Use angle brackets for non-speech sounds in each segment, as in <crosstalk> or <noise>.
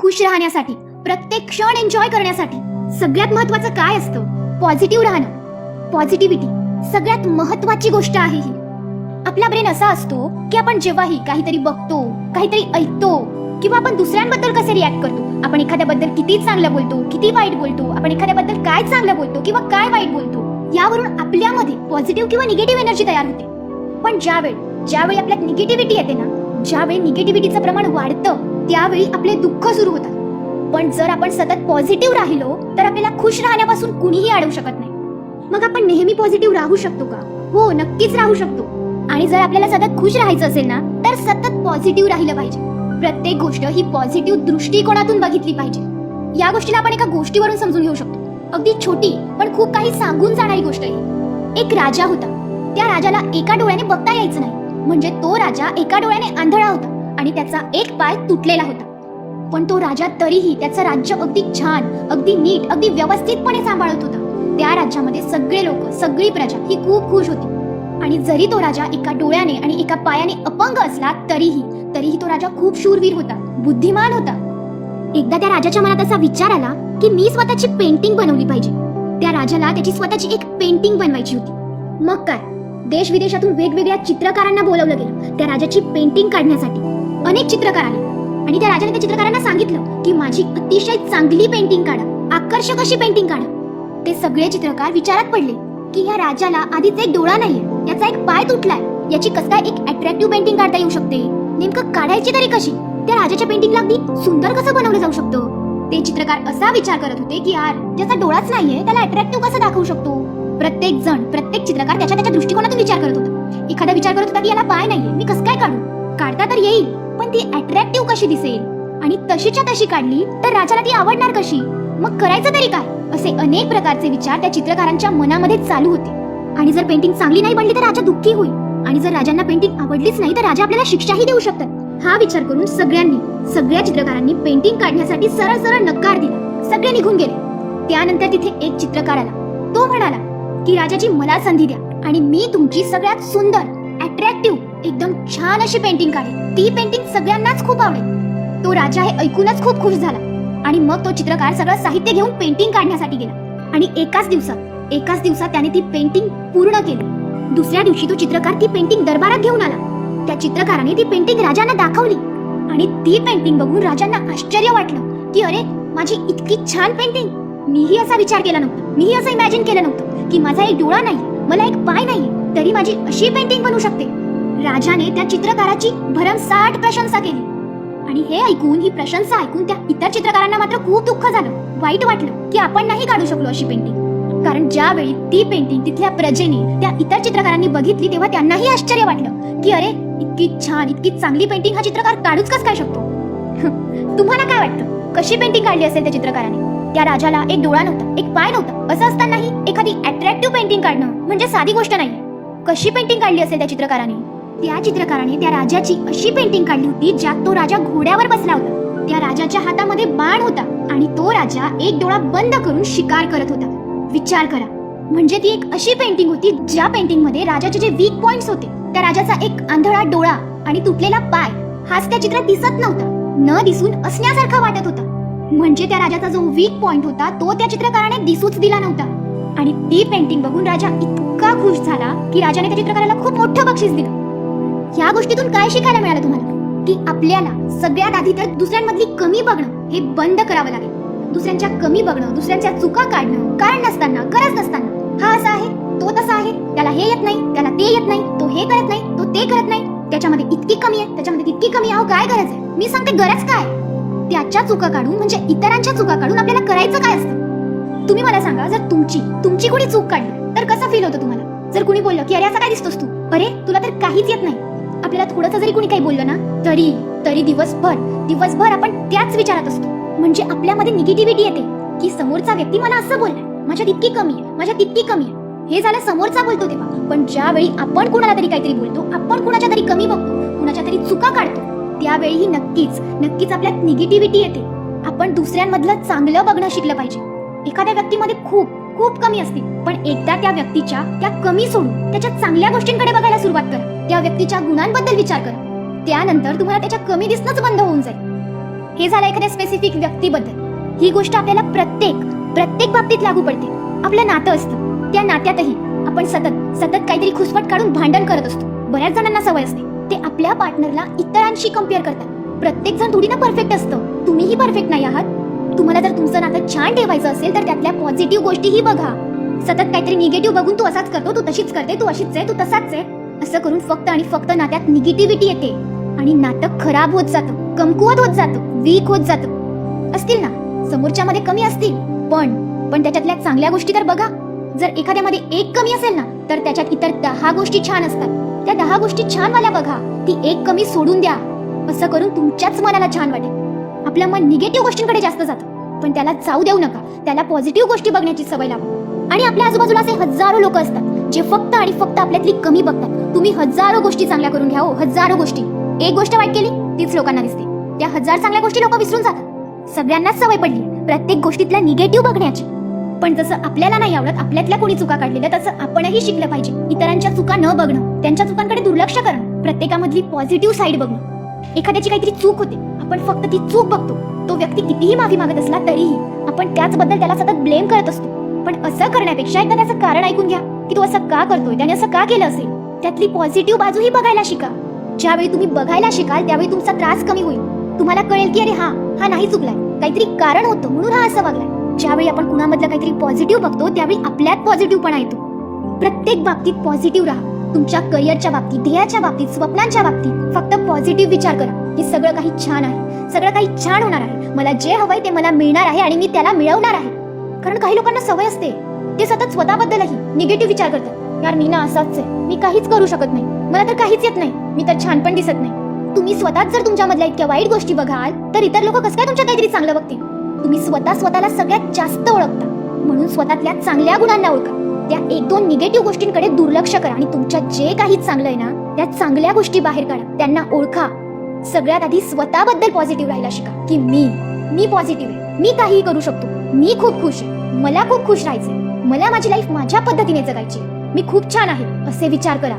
खुश राहण्यासाठी प्रत्येक क्षण एन्जॉय करण्यासाठी सगळ्यात महत्वाचं काय असतं? पॉझिटिव्ह राहणं. पॉझिटिव्हिटी सगळ्यात महत्वाची गोष्ट आहे ही. आपला ब्रेन असा असतो की आपण जेव्हाही काहीतरी बघतो काहीतरी ऐकतो किंवा आपण दुसऱ्यांबद्दल कसे रिॲक्ट करतो? आपण एखाद्याबद्दल किती चांगलं बोलतो किती वाईट बोलतो आपण एखाद्याबद्दल काय चांगलं बोलतो किंवा काय वाईट बोलतो यावरून आपल्यामध्ये पॉझिटिव्ह किंवा निगेटिव्ह एनर्जी तयार होते. पण ज्यावेळी ज्यावेळी आपल्यात निगेटिव्हिटी येते ना ज्यावेळी निगेटिव्हिटीचं प्रमाण वाढतं त्यावेळी आपले दुःख सुरू होतात. पण जर आपण सतत पॉझिटिव्ह राहिलो तर आपल्याला खुश राहण्यापासून कुणीही अडवू शकत नाही. मग आपण नेहमी पॉझिटिव्ह राहू शकतो का? हो नक्कीच राहू शकतो. आणि जर आपल्याला सतत खुश राहायचं असेल ना तर सतत पॉझिटिव्ह राहिलं पाहिजे. प्रत्येक गोष्ट ही पॉझिटिव्ह दृष्टिकोनातून बघितली पाहिजे. या गोष्टीला आपण एका गोष्टीवरून समजून घेऊ शकतो. अगदी छोटी पण खूप काही सांगून जाणारी गोष्ट आहे एक राजा होता. त्या राजाला एका डोळ्याने बघता यायचं नाही. म्हणजे तो राजा एका डोळ्याने आंधळा होता. आणि त्याचा एक पाय तुटलेला होता. पण तो राजा तरीही त्याचं राज्य अगदी छान अगदी नीट अगदी व्यवस्थितपणे सांभाळत होता. त्या राज्यामध्ये सगळे लोक सगळी प्रजा ही खूप खुश होती. आणि जरी तो राजा एका डोळ्याने आणि एका पायाने अपंग असला तरीही तरीही तो राजा खूप शूरवीर होता बुद्धिमान होता. एकदा त्या राजाच्या मनात असा विचार आला की मी स्वतःची पेंटिंग बनवली पाहिजे. त्या राजाला त्याची स्वतःची एक पेंटिंग बनवायची होती. मग काय? देश विदेशातून वेगवेगळ्या चित्रकारांना बोलवलं गेलं त्या राजाची पेंटिंग काढण्यासाठी. अनेक चित्रकार आले आणि त्या राजाने त्या चित्रकारांना सांगितलं की माझी अतिशय चांगली पेंटिंग काढा. आकर्षक अशी पेंटिंग काढा. ते सगळे चित्रकार विचारात पडले की या राजाला आधीच एक डोळा नाहीये. याचा एक पाय तुटलाय. याची कस काय एक अट्रॅक्टिव्ह पेंटिंग काढता येऊ शकते? नेमकं काढायची तरी कशी? त्या राजाच्या पेंटिंगला अगदी सुंदर कसं बनवलं जाऊ शकतं? ते चित्रकार असा विचार करत होते की यार ज्याचा डोळाच नाहीये त्याला अट्रॅक्टिव्ह कसं दाखवू शकतो? प्रत्येक जण प्रत्येक चित्रकार त्याच्या त्याच्या दृष्टिकोनातून विचार करत होता. एखादा विचार करत होता की याला पाय नाहीये मी कसं काय काढू? काढता तर येईल. पण ती अट्रॅक्टिव्ह कशी दिसेल? आणि तशीच्या तशी काढली तर राजाला ती आवडणार कशी? मग करायचं तरी काय? असे अनेक प्रकारचे विचार त्या चित्रकारांच्या मनामध्ये चालू होते. आणि जर पेंटिंग चांगली नाही बनली तर राजा दुःखी होईल. आणि जर राजांना पेंटिंग आवडलीच नाही तर राजा आपल्याला शिक्षाही देऊ शकतात. हा विचार करून सगळ्यांनी सगळ्या चित्रकारांनी पेंटिंग काढण्यासाठी सरळ सरळ नकार दिला. सगळे निघून गेले. त्यानंतर तिथे एक चित्रकार आला तो म्हणाला की राजाजी मला संधी द्या आणि मी तुमची सगळ्यात सुंदर अट्रॅक्टिव्ह एकदम छान अशी पेंटिंग काढेल. ती पेंटिंग सगळ्यांनाच खूप आवडेल. तो राजा हे ऐकूनच खूप खुश झाला. आणि मग तो चित्रकार सगळं साहित्य घेऊन पेंटिंग काढण्यासाठी गेला. आणि एकाच दिवसात एकाच दिवसात त्याने ती पेंटिंग पूर्ण केली. दुसऱ्या दिवशी तो चित्रकार ती पेंटिंग दरबारात घेऊन आला. त्या चित्रकाराने ती पेंटिंग राजांना दाखवली. आणि ती पेंटिंग बघून राजांना आश्चर्य वाटलं की अरे माझी इतकी छान पेंटिंग मीही असा विचार केला नव्हता. मीही असं इमॅजिन केलं नव्हतं की माझा एक डोळा नाही मला एक पाय नाही. तरी माझी अशी पेंटिंग बनू शकते. राजाने त्या चित्रकाराची भरमसाठ प्रशंसा केली. आणि हे ऐकून ही प्रशंसा ऐकून त्या इतर चित्रकारांना मात्र खूप दुःख झालं. वाईट वाटलं की आपण नाही काढू शकलो अशी पेंटिंग कारण ज्यावेळी ती पेंटिंग तिथल्या प्रजेने त्या इतर चित्रकारांनी बघितली तेव्हा त्यांनाही आश्चर्य वाटलं की अरे इतकी छान इतकी चांगली पेंटिंग हा चित्रकार काढूच कस काय शकतो? <laughs> तुम्हाला काय वाटतं? कशी पेंटिंग काढली असेल त्या चित्रकाराने? त्या राजाला एक डोळा नव्हता एक पाय नव्हता. असं असतानाही एखादी अट्रॅक्टिव्ह पेंटिंग काढणं म्हणजे साधी गोष्ट नाही कशी पेंटिंग काढली असेल त्या चित्रकाराने? त्या चित्रकाराने त्या राजाची अशी पेंटिंग काढली होती ज्यात तो राजा घोड्यावर बसला होता. त्या राजाच्या हातामध्ये बाण होता आणि तो राजा एक डोळा बंद करून शिकार करत होता. विचार करा. म्हणजे ती एक अशी पेंटिंग होती ज्या पेंटिंगमध्ये राजाचे जे वीक पॉइंट्स होते त्या राजाचा एक आंधळा डोळा आणि तुटलेला पाय हाच त्या चित्रात दिसत नव्हता. न दिसून असण्यासारखा वाटत होता. म्हणजे त्या राजाचा जो वीक पॉइंट होता तो त्या चित्रकाराने दिसूच दिला नव्हता. आणि ती पेंटिंग बघून राजा इतका खुश झाला की राजाने त्या चित्रकाराला खूप मोठं बक्षीस दिलं. या गोष्टीतून काय शिकायला मिळालं तुम्हाला? की आपल्याला सगळ्यात आधी तर दुसऱ्यांमधली कमी बघणं हे बंद करावं लागेल. दुसऱ्यांच्या कमी बघणं दुसऱ्यांच्या चुका काढणं कारण नसताना गरज नसताना. हा असा आहे तो तसा आहे त्याला हे येत नाही त्याला ते येत नाही तो हे करत नाही तो ते करत नाही. त्याच्यामध्ये इतकी कमी आहे त्याच्यामध्ये तितकी कमी आहे अहो, काय गरज आहे? मी सांगते गरज काय त्याच्या चुका काढून म्हणजे इतरांच्या चुका काढून आपल्याला करायचं काय असतं? तुम्ही मला सांगा जर तुमची तुमची कोणी चूक काढली तर कसं फील होतं तुम्हाला? जर कुणी बोललं की अरे असं काय दिसतोस तू? अरे तुला तर काहीच येत नाही. आपल्याला थोडंसं जरी कुणी काही बोललं ना तरी तरी दिवसभर दिवसभर आपण त्याच विचारात असतो. म्हणजे आपल्यामध्ये निगेटिव्हिटी येते की समोरचा व्यक्ती मला असं बोलला माझ्यात इतकी कमी आहे माझ्यात तितकी कमी आहे. हे झालं समोरचा बोलतो तेव्हा. पण ज्यावेळी आपण कुणाला तरी काहीतरी बोलतो आपण कुणाच्या तरी कमी बघतो कुणाच्या तरी चुका काढतो त्यावेळीही नक्कीच नक्कीच आपल्यात निगेटिव्हिटी येते. आपण दुसऱ्यांमधलं चांगलं बघणं शिकलं पाहिजे. एखाद्या व्यक्तीमध्ये खूप खूप कमी असते. पण एकदा त्या व्यक्तीच्या त्या कमी सोडून त्याच्या चांगल्या गोष्टींकडे बघायला सुरुवात करा. त्या व्यक्तीच्या गुणांबद्दल विचार करा. त्यानंतर तुम्हाला त्याच्या कमी दिसणंच बंद होऊन जाईल. हे झालं एखाद्या स्पेसिफिक व्यक्तीबद्दल. ही गोष्ट आपल्याला प्रत्येक प्रत्येक बाबतीत लागू पडते. आपलं नातं असतं. त्या नात्यातही आपण सतत सतत काहीतरी खुसफट काढून भांडण करत असतो. बऱ्याच जणांना सवय असते. ते आपल्या पार्टनरला इतरांशी कंपेअर करतात. प्रत्येक जण थोडी ना परफेक्ट असतं. तुम्हीही परफेक्ट नाही आहात. तुम्हाला जर तुमचं नातं छान ठेवायचं असेल तर त्यातल्या पॉझिटिव्ह गोष्टीही बघा. सतत काहीतरी निगेटिव्ह बघून तू असाच करतो तू तशीच करते तू अशीच आहे तू तसाच आहे. असं करून फक्त आणि फक्त नात्यात निगेटिव्हिटी येते. आणि नातं खराब होत जातं कमकुवत होत जातं वीक होत जातं. असतील ना? समोरच्या मध्ये कमी असतील पण पण त्याच्यातल्या चांगल्या गोष्टी तर बघा. जर एखाद्यामध्ये एक कमी असेल ना तर त्याच्यात इतर दहा गोष्टी छान असतात. त्या दहा गोष्टी छान वाल्या बघा. ती एक कमी सोडून द्या. असं करून तुमच्याच मनाला छान वाटेल. आपलं मन निगेटिव्ह गोष्टींकडे जास्त जातं. पण त्याला जाऊ देऊ नका. त्याला पॉझिटिव्ह गोष्टी बघण्याची सवय लावा. आणि आपल्या आजूबाजूला असे हजारो लोक असतात जे फक्त आणि फक्त आपल्यातली कमी बघतात. तुम्ही हजारो गोष्टी चांगल्या करून घ्या हो हजारो गोष्टी. एक गोष्ट वाईट केली तीच लोकांना दिसते. त्या हजार चांगल्या गोष्टी लोक विसरून जातात. सगळ्यांनाच सवय पडली प्रत्येक गोष्टीतल्या निगेटिव्ह बघण्याची. पण जसं आपल्याला नाही आवडत आपल्यातल्या कोणी चुका काढलेल्या तसं आपणही शिकलं पाहिजे. इतरांच्या चुका न बघणं त्यांच्या चुकांकडे दुर्लक्ष करणं प्रत्येकामधली पॉझिटिव्ह साईड बघणं. एखाद्याची काहीतरी चूक होते आपण फक्त ती चूक बघतो. तो व्यक्ती कितीही माफी मागत असला तरीही आपण त्याचबद्दल त्याला सतत ब्लेम करत असतो. पण असं करण्यापेक्षा एकदा त्याचं कारण ऐकून घ्या की तो असं का करतोय त्याने असं का केलं असेल? त्यातली पॉझिटिव्ह बाजूही बघायला शिका. ज्यावेळी तुम्ही बघायला शिकाल त्यावेळी तुमचा त्रास कमी होईल. तुम्हाला कळेल की अरे हा हा नाही चुकलाय. काहीतरी कारण होतं म्हणून हा असं वागलाय. ज्यावेळी आपण कुणामधलं काहीतरी पॉझिटिव्ह बघतो त्यावेळी आपल्यात पॉझिटिव्ह पण येतो प्रत्येक बाबतीत पॉझिटिव्ह राहा. तुमच्या करिअरच्या बाबतीत ध्येयाच्या बाबतीत स्वप्नांच्या बाबतीत फक्त पॉझिटिव्ह विचार करा. की सगळं काही छान आहे. सगळं काही छान होणार आहे. मला जे हवंय ते मला मिळणार आहे आणि मी त्याला मिळवणार आहे. कारण काही लोकांना सवय असते. ते सतत स्वतःबद्दलही निगेटिव्ह विचार करतात. यार मी ना असाच आहे. मी काहीच करू शकत नाही. मला तर काहीच येत नाही. मी तर छान पण दिसत नाही. तुम्ही स्वतःच जर तुमच्यामधल्या इतक्या वाईट गोष्टी बघाल तर इतर लोक कसं काय तुमच्या काहीतरी चांगलं बघतील? तुम्ही स्वतः स्वतःला सगळ्यात जास्त ओळखता. म्हणून स्वतःतल्या चांगल्या गुणांना ओळखा. त्या एक दोन निगेटिव्ह गोष्टींकडे दुर्लक्ष करा आणि तुमच्या जे काही चांगलं आहे ना त्या चांगल्या गोष्टी बाहेर काढा. त्यांना ओळखा. सगळ्यात आधी स्वतःबद्दल पॉझिटिव्ह राहायला शिका. की मी मी पॉझिटिव्ह आहे. मी काहीही करू शकतो. मी खूप खुश आहे. मला खूप खुश राहायचंय. मला माझी लाईफ माझ्या पद्धतीने जगायची मी खूप छान आहे. असे विचार करा.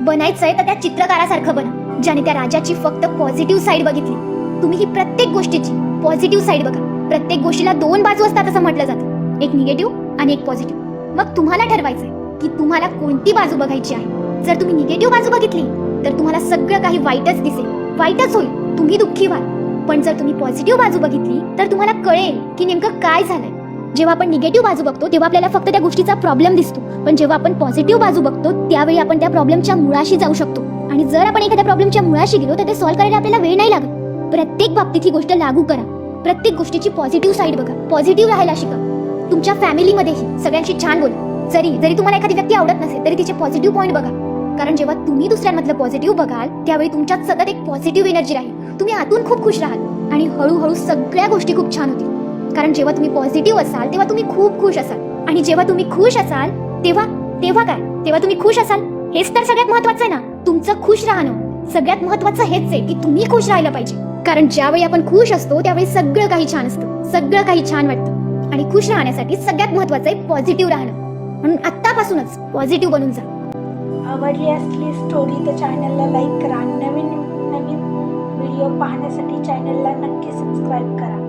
बनायचंय तर त्या चित्रकारासारखं बना ज्याने त्या राजाची फक्त पॉझिटिव्ह साईड बघितली. तुम्ही ही प्रत्येक गोष्टीची पॉझिटिव्ह साईड बघा. प्रत्येक गोष्टीला दोन बाजू असतात असं म्हटलं जातं. एक निगेटिव्ह आणि एक पॉझिटिव्ह मग तुम्हाला ठरवायचंय की तुम्हाला कोणती बाजू बघायची आहे. जर तुम्ही निगेटिव्ह बाजू बघितली तर तुम्हाला सगळं काही वाईटच दिसेल. वाईटच होईल. तुम्ही दुःखी व्हाल. पण जर तुम्ही पॉझिटिव्ह बाजू बघितली तर तुम्हाला कळेल की नेमकं काय झालंय. जेव्हा आपण निगेटिव्ह बाजू बघतो तेव्हा आपल्याला फक्त त्या गोष्टीचा प्रॉब्लेम दिसतो. पण जेव्हा आपण पॉझिटिव्ह बाजू बघतो त्यावेळी आपण त्या प्रॉब्लेमच्या मुळाशी जाऊ शकतो. आणि जर आपण एखाद्या प्रॉब्लेमच्या मुळाशी गेलो तर ते सॉल्व्ह करायला आपल्याला वेळ नाही लागत. प्रत्येक बाबतीत ही गोष्ट लागू करा. प्रत्येक गोष्टीची पॉझिटिव्ह साईड बघा. पॉझिटिव्ह राहायला शिका. तुमच्या फॅमिलीमध्येही सगळ्यांशी छान बोला. जरी जरी तुम्हाला एखादी व्यक्ती आवडत नसेल तरी तिचे पॉझिटिव्ह पॉईंट बघा. कारण जेव्हा तुम्ही दुसऱ्यांमधलं पॉझिटिव्ह बघाल त्यावेळी तुमच्यात सतत एक पॉझिटिव्ह एनर्जी राहील. तुम्ही आतून खूप खुश राहाल. आणि हळूहळू सगळ्या गोष्टी खूप छान होतील. कारण जेव्हा तुम्ही पॉझिटिव्ह असाल तेव्हा तुम्ही खूप खुश असाल. आणि जेव्हा तुम्ही खुश असाल तेव्हा तेव्हा काय? तेव्हा तुम्ही खुश असाल? हेच तर सगळ्यात महत्वाचं आहे ना. तुमचं खुश राहणं. सगळ्यात महत्वाचं हेच आहे की तुम्ही खुश राहायला पाहिजे. कारण ज्यावेळी आपण खुश असतो त्यावेळी सगळं काही छान असतं. सगळं काही छान वाटतं. आणि खुश राहण्यासाठी सगळ्यात महत्वाचं आहे पॉझिटिव्ह राहणं. म्हणून आत्तापासूनच पॉझिटिव्ह बनून जा. आवडली असली स्टोरी तर चॅनलला लाईक करा. नवीन नवीन व्हिडिओ पाहण्यासाठी चॅनलला नक्की सबस्क्राईब करा.